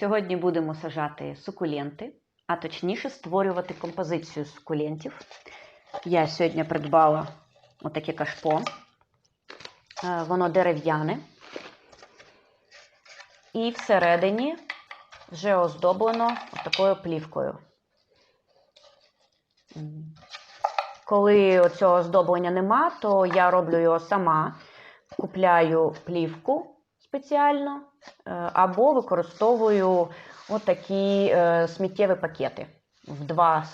Сьогодні будемо сажати сукуленти, а точніше створювати композицію сукулентів. Я сьогодні придбала отаке кашпо. Е, Воно дерев'яне. І всередині вже оздоблено такою плівкою. Коли цього оздоблення нема, то я роблю його сама. Купляю плівку спеціально або використовую отакі е, сміттєві пакети в два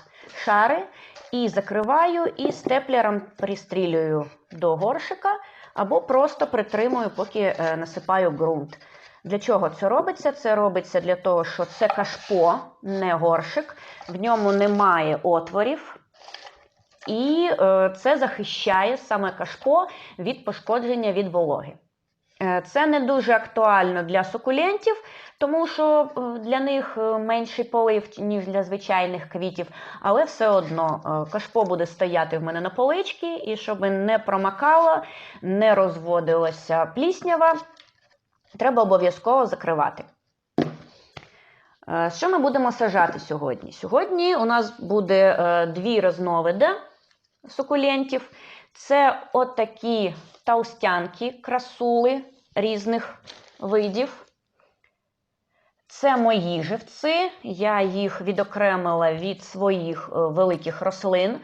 шари і закриваю і степлером пристрілюю до горшика, або просто притримую, поки е, насипаю ґрунт. Для чого це робиться? Це робиться для того, що це кашпо, не горшик, в ньому немає отворів. І е, це захищає саме кашпо від пошкодження від вологи. Е, Це не дуже актуально для сукулентів, тому що е, для них е, менший полив, ніж для звичайних квітів, але все одно кашпо буде стояти в мене на поличці, і щоб не промакало, не розводилася пліснява, треба обов'язково закривати. Що ми будемо сажати сьогодні? Сьогодні у нас буде дві різновиди сукулентів. Це отакі толстянки, красули різних видів. Це мої живці. Я їх відокремила від своїх е, великих рослин.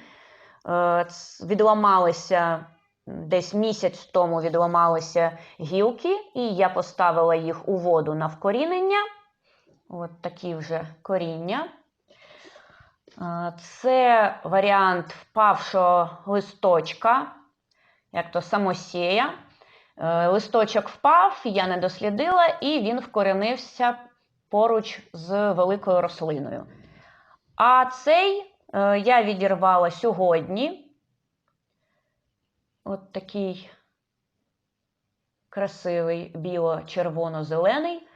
Е, Відламалися десь місяць тому відламалися гілки, і я поставила їх у воду на вкорінення. От такі вже коріння. Е, Це варіант впавшого листочка, як то самосія. Е, Листочок впав, я не дослідила, і він вкоренився поруч з великою рослиною. А цей е, я відірвала сьогодні. От такий красивий біло-червоно-зелений.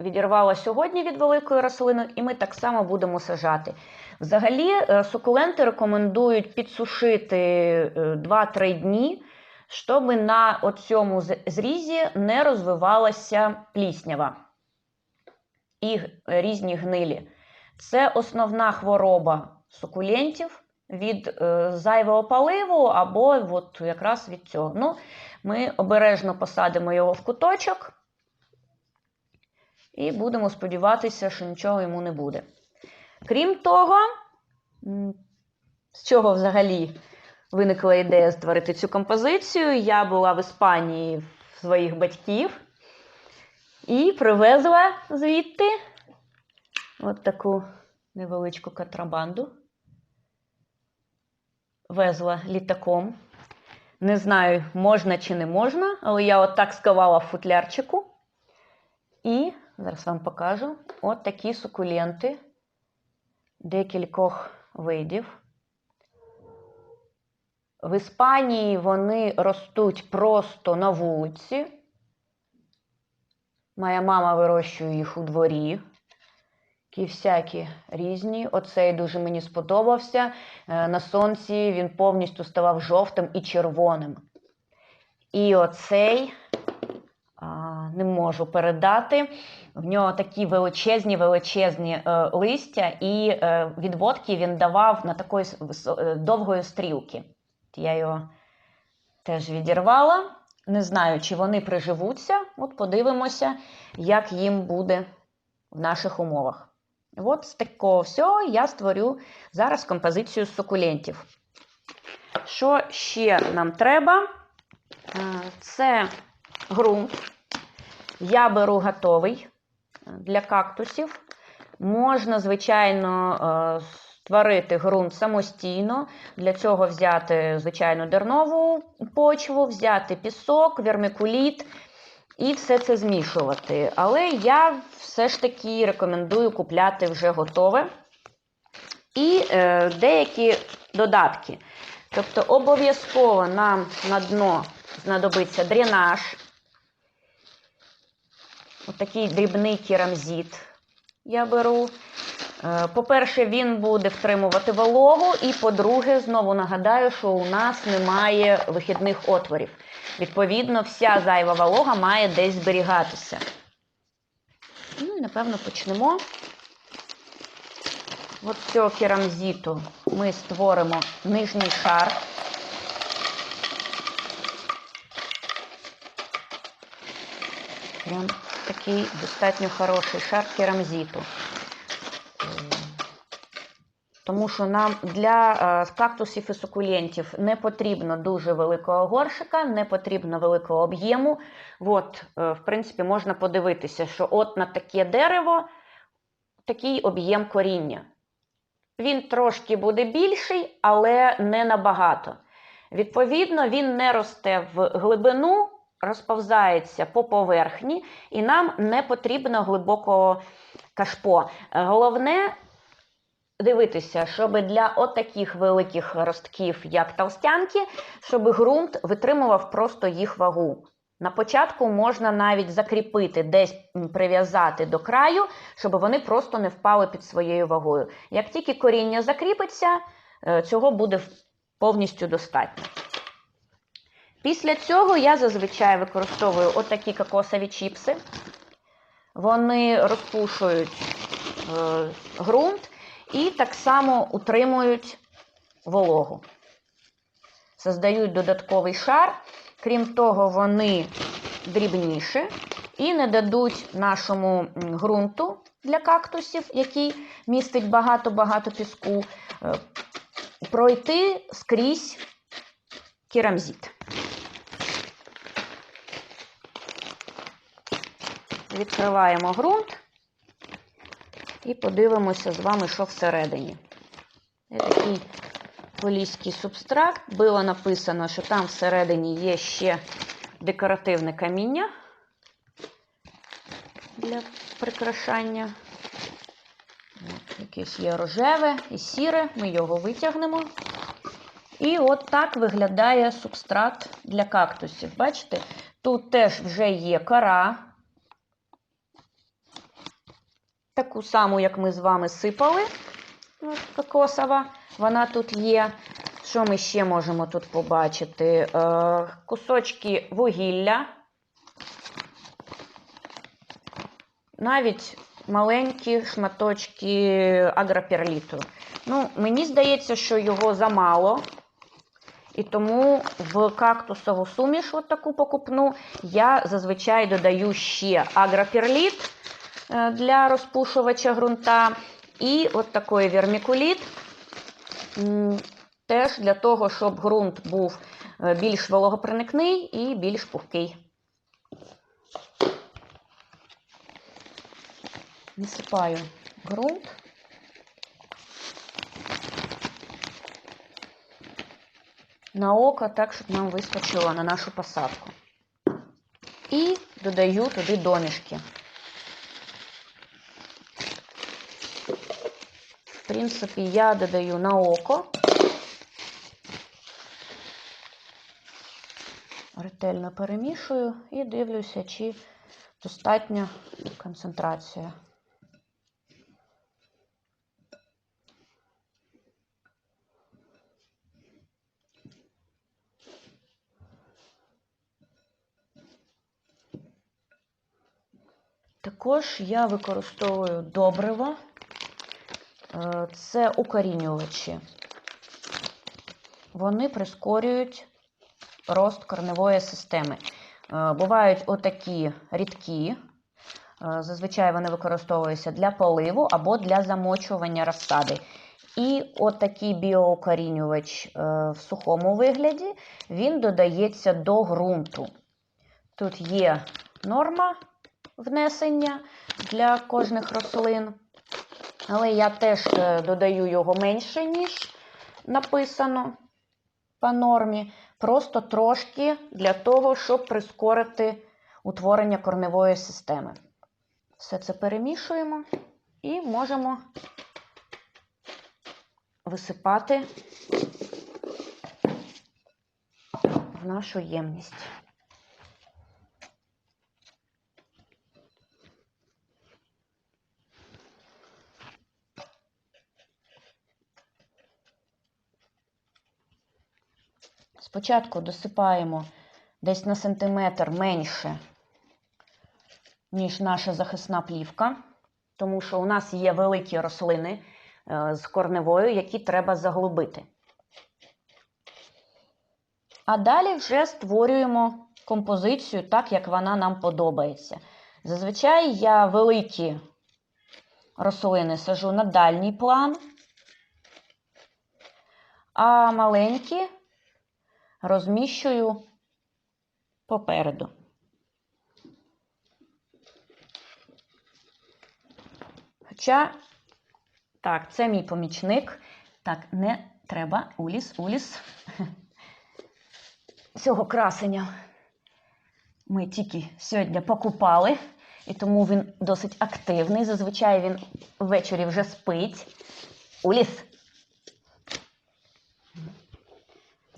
Е, відірвала сьогодні від великої рослини, і ми так само будемо сажати. Взагалі, е, сукуленти рекомендують підсушити е, 2-3 дні, щоб на цьому зрізі не розвивалася пліснява і різні гнилі. Це основна хвороба сукулентів від е, зайвого паливу або от якраз від цього. Ну, ми обережно посадимо його в куточок. І будемо сподіватися, що нічого йому не буде. Крім того, з чого взагалі виникла ідея створити цю композицію, я була в Іспанії своїх батьків і привезла звідти от таку невеличку контрабанду. Везла літаком. Не знаю, можна чи не можна, але я отак сковала в футлярчику. І зараз вам покажу от такі сукуленти декількох видів. В Іспанії вони ростуть просто на вулиці. Моя мама вирощує їх у дворі. Такі всякі різні. Оцей дуже мені сподобався. Е, На сонці він повністю ставав жовтим і червоним. І оцей не можу передати. В нього такі величезні, величезні е, листя, і е, відводки він давав на такої е, довгої стрілки. Я його теж відірвала. Не знаю, чи вони приживуться. От подивимося, як їм буде в наших умовах. От з такого всього я створю зараз композицію з сукулентів. Що ще нам треба? Це ґрунт. Я беру готовий е, для кактусів. Можна, звичайно, е, створити ґрунт самостійно. Для цього взяти звичайну дернову почву, взяти пісок, вермикуліт і все це змішувати. Але я все ж таки рекомендую купляти вже готове. І е, деякі додатки. Тобто обов'язково нам на дно знадобиться дренаж. Отакий дрібний керамзит я беру. Е, По-перше, він буде втримувати вологу, і по-друге, знову нагадаю, що у нас немає вихідних отворів. Відповідно, вся зайва волога має десь зберігатися. і, напевно, почнемо. От цього керамзиту ми створимо нижній шар. Прям такий достатньо хороший шар керамзиту. Тому що нам для е, кактусів і сукулентів не потрібно дуже великого горшика, не потрібно великого об'єму. От, е, в принципі, можна подивитися, що от на таке дерево такий об'єм коріння. Він трошки буде більший, але не набагато. Відповідно, він не росте в глибину, розповзається по поверхні, і нам не потрібно глибокого кашпо. Головне дивитися, щоб для отаких великих ростків, як толстянки, щоб ґрунт витримував просто їх вагу. На початку можна навіть закріпити, десь прив'язати до краю, щоб вони просто не впали під своєю вагою. Як тільки коріння закріпиться, е, цього буде повністю достатньо. Після цього я зазвичай використовую отакі кокосові чіпси. Вони розпушують е, ґрунт і так само утримують вологу. Создають додатковий шар. Крім того, вони дрібніші і не дадуть нашому ґрунту для кактусів, який містить багато-багато піску, е, пройти скрізь керамзит. Відкриваємо ґрунт і подивимося з вами, що всередині. Це такий поліський субстракт. Було написано, що там всередині є ще декоративне каміння для прикрашання. Якесь є рожеве і сіре, ми його витягнемо. І от так виглядає субстрат для кактусів. Бачите, тут теж вже є кора. Таку саму, як ми з вами сипали, кокосова. Вона тут є. Що ми ще можемо тут побачити? Е, кусочки вугілля. Навіть маленькі шматочки агроперліту. Ну, мені здається, що його замало. І тому в кактусову суміш, от таку покупну, я зазвичай додаю ще агроперліт для розпушувача ґрунта. І от такий вермікуліт. Теж для того, щоб ґрунт був е, більш вологопроникний і більш пухкий. Насипаю ґрунт. На око, так, щоб нам вистачило на нашу посадку. І додаю туди домішки. Принципі, я додаю на око. Ретельно перемішую і дивлюся, чи достатня концентрація. Також я використовую добрива. Е, Це укорінювачі. Вони прискорюють рост корневої системи. Е, Бувають отакі рідкі. Е, Зазвичай вони використовуються для поливу або для замочування розсади. І отакий біоукорінювач в сухому вигляді він додається до ґрунту. Тут є норма внесення для кожних рослин. Але я теж е, додаю його менше, ніж написано по нормі. Просто трошки для того, щоб прискорити утворення корневої системи. Все це перемішуємо і можемо висипати в нашу ємність. Спочатку досипаємо десь на сантиметр менше ніж наша захисна плівка, тому що у нас є великі рослини е, з корневою, які треба заглибити. А далі вже створюємо композицію так, як вона нам подобається. Зазвичай я великі рослини сажу на дальній план, а маленькі розміщую попереду. Хоча, так, це мій помічник. Так, не треба. Уліс, уліс. Цього красення ми тільки сьогодні покупали, і тому він досить активний. Зазвичай він ввечері вже спить. Уліс.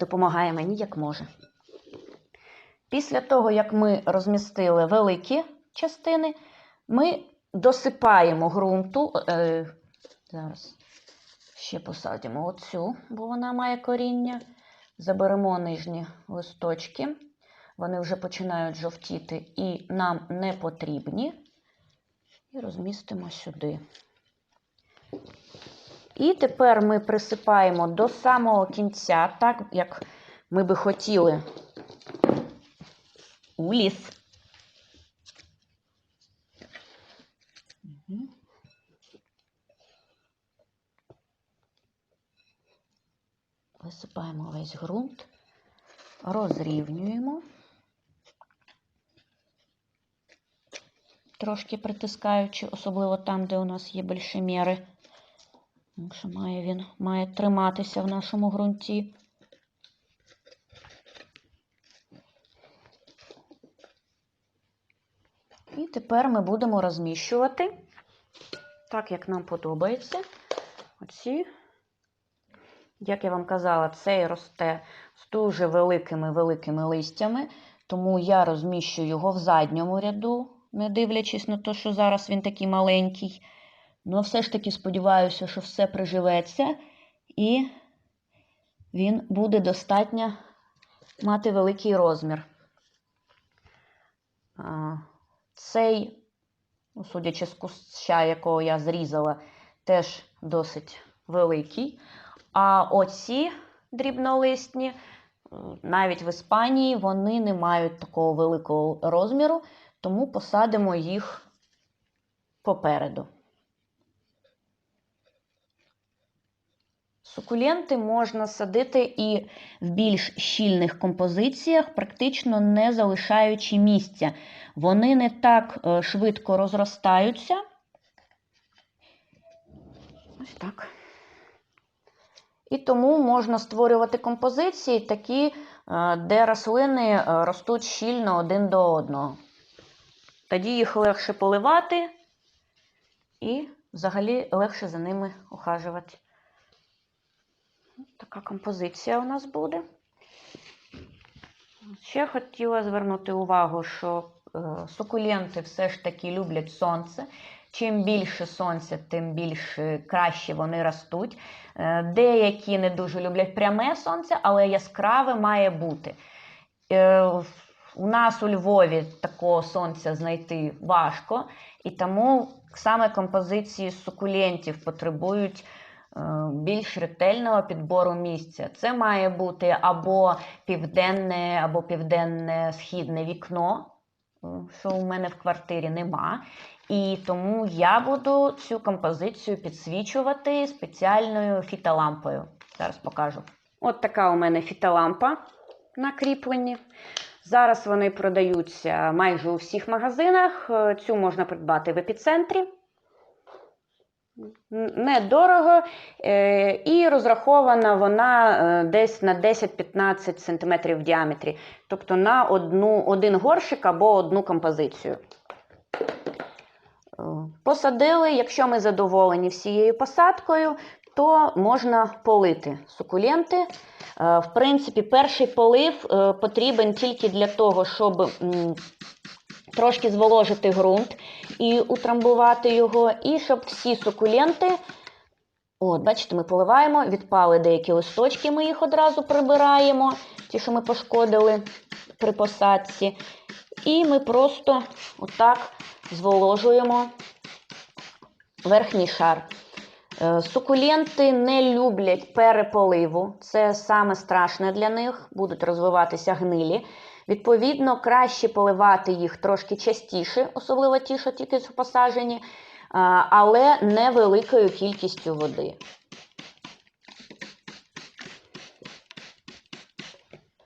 Допомагає мені як може. Після того, як ми розмістили великі частини, ми досипаємо ґрунту. Е, зараз ще посадимо оцю, бо вона має коріння. Заберемо нижні листочки. Вони вже починають жовтіти і нам не потрібні. І розмістимо сюди. І тепер ми присипаємо до самого кінця, так як ми би хотіли у ліс. Висипаємо весь ґрунт, розрівнюємо, трошки притискаючи, особливо там, де у нас є більшоміри. Тому що має він має триматися в нашому ґрунті. І тепер ми будемо розміщувати, так як нам подобається, оці як я вам казала, цей росте з дуже великими-великими листями, тому я розміщу його в задньому ряду, не дивлячись на те, що зараз він такий маленький. Ну, все ж таки сподіваюся, що все приживеться, і він буде достатньо мати великий розмір. Цей, ну, судячи з куща, якого я зрізала, теж досить великий. А оці дрібнолисні, навіть в Іспанії, вони не мають такого великого розміру, тому посадимо їх попереду. Сукуленти можна садити і в більш щільних композиціях, практично не залишаючи місця. Вони не так е, швидко розростаються. Ось так. І тому можна створювати композиції такі, е, де рослини е, ростуть щільно один до одного. Тоді їх легше поливати і взагалі легше за ними ухажувати. Така композиція у нас буде. Ще хотіла звернути увагу, що е, сукуленти все ж таки люблять сонце. Чим більше сонця, тим більше краще вони ростуть. Е, деякі не дуже люблять пряме сонце, але яскраве має бути. Е, у нас у Львові такого сонця знайти важко, і тому саме композиції сукулентів потребують більш ретельного підбору місця. Це має бути або південне, або південне-східне вікно, що у мене в квартирі нема. І тому я буду цю композицію підсвічувати спеціальною фітолампою. Зараз покажу. От така у мене фітолампа на кріпленні. Зараз вони продаються майже у всіх магазинах. Е, Цю можна придбати в епіцентрі. Недорого е, і розрахована вона е, десь на 10-15 см в діаметрі, тобто на одну, один горщик або одну композицію. Посадили, якщо ми задоволені всією посадкою, то можна полити сукуленти. Е, В принципі, перший полив е, потрібен тільки для того, щоб трошки зволожити ґрунт і утрамбувати його, і щоб всі сукуленти, от, бачите, ми поливаємо, відпали деякі листочки, ми їх одразу прибираємо, ті, що ми пошкодили при посадці. І ми просто отак зволожуємо верхній шар. Е, Сукуленти не люблять переполиву, це саме страшне для них, будуть розвиватися гнилі. Відповідно, краще поливати їх трошки частіше, особливо ті, що тільки посаджені, але невеликою кількістю води.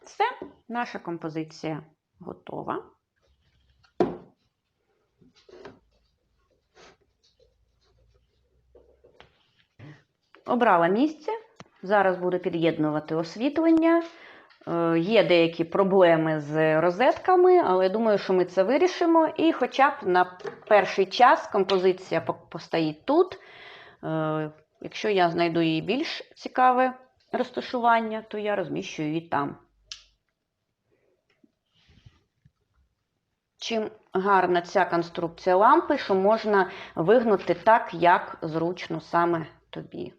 Все, наша композиція готова. Обрала місце. Зараз буду під'єднувати освітлення. Е, Є деякі проблеми з розетками, але думаю, що ми це вирішимо. І хоча б на перший час композиція постоїть тут. Е, Якщо я знайду її більш цікаве розташування, то я розміщу її там. Чим гарна ця конструкція лампи, що можна вигнути так, як зручно саме тобі.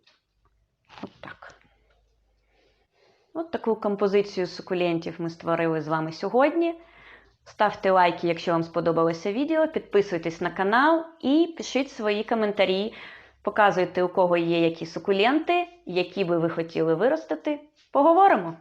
От так. От таку композицію сукулентів ми створили з вами сьогодні. Ставте лайки, якщо вам сподобалося відео, підписуйтесь на канал і пишіть свої коментарі. Показуйте, у кого є які сукуленти, які би ви хотіли виростити. Поговоримо!